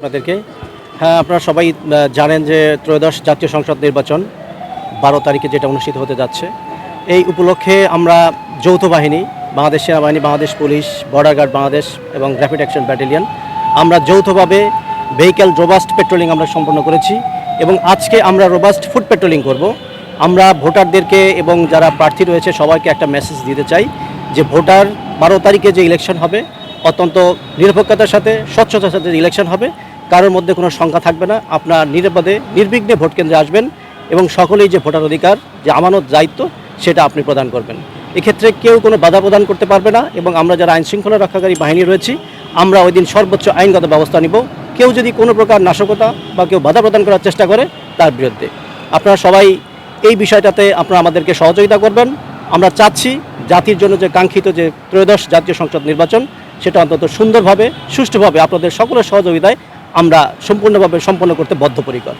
আপনাদেরকে। হ্যাঁ আপনারা সবাই জানেন যে ত্রয়োদশ জাতীয় সংসদ নির্বাচন বারো তারিখে যেটা অনুষ্ঠিত হতে যাচ্ছে। এই উপলক্ষে আমরা যৌথ বাহিনী, বাংলাদেশ সেনাবাহিনী, Bangladesh police, border guard Bangladesh এবং র্যাপিড অ্যাকশন ব্যাটালিয়ন আমরা যৌথভাবে ভেহিক্যাল রোবাস্ট পেট্রোলিং আমরা সম্পন্ন করেছি এবং আজকে আমরা রোবাস্ট ফুড পেট্রোলিং করব। আমরা ভোটারদেরকে এবং যারা প্রার্থী রয়েছে সবাইকে একটা মেসেজ দিতে চাই যে ভোটার বারো তারিখে যে ইলেকশন হবে, অত্যন্ত নিরপেক্ষতার সাথে, স্বচ্ছতার সাথে ইলেকশন হবে। কারোর মধ্যে কোনো শঙ্কা থাকবে না। আপনার নিরাপদে, নির্বিঘ্নে ভোট কেন্দ্রে আসবেন এবং সকলেই যে ভোটার অধিকার, যে আমানত, দায়িত্ব, সেটা আপনি প্রদান করবেন। এক্ষেত্রে কেউ কোনো বাধা প্রদান করতে পারবে না এবং আমরা যারা আইন শৃঙ্খলা রক্ষাকারী বাহিনী রয়েছি, আমরা ওই দিন সর্বোচ্চ আইনগত ব্যবস্থা নিব। কেউ যদি কোনো প্রকার নাশকতা বা কেউ বাধা প্রদান করার চেষ্টা করে, তার বিরুদ্ধে। আপনারা সবাই এই বিষয়টাতে আপনারা আমাদেরকে সহযোগিতা করবেন। আমরা চাচ্ছি জাতির জন্য যে কাঙ্ক্ষিত যে ত্রয়োদশ জাতীয় সংসদ নির্বাচন, সেটা অন্তত সুন্দরভাবে, সুষ্ঠুভাবে আপনাদের সকলের সহযোগিতায় আমরা সম্পূর্ণভাবে সম্পন্ন করতে বদ্ধপরিকর।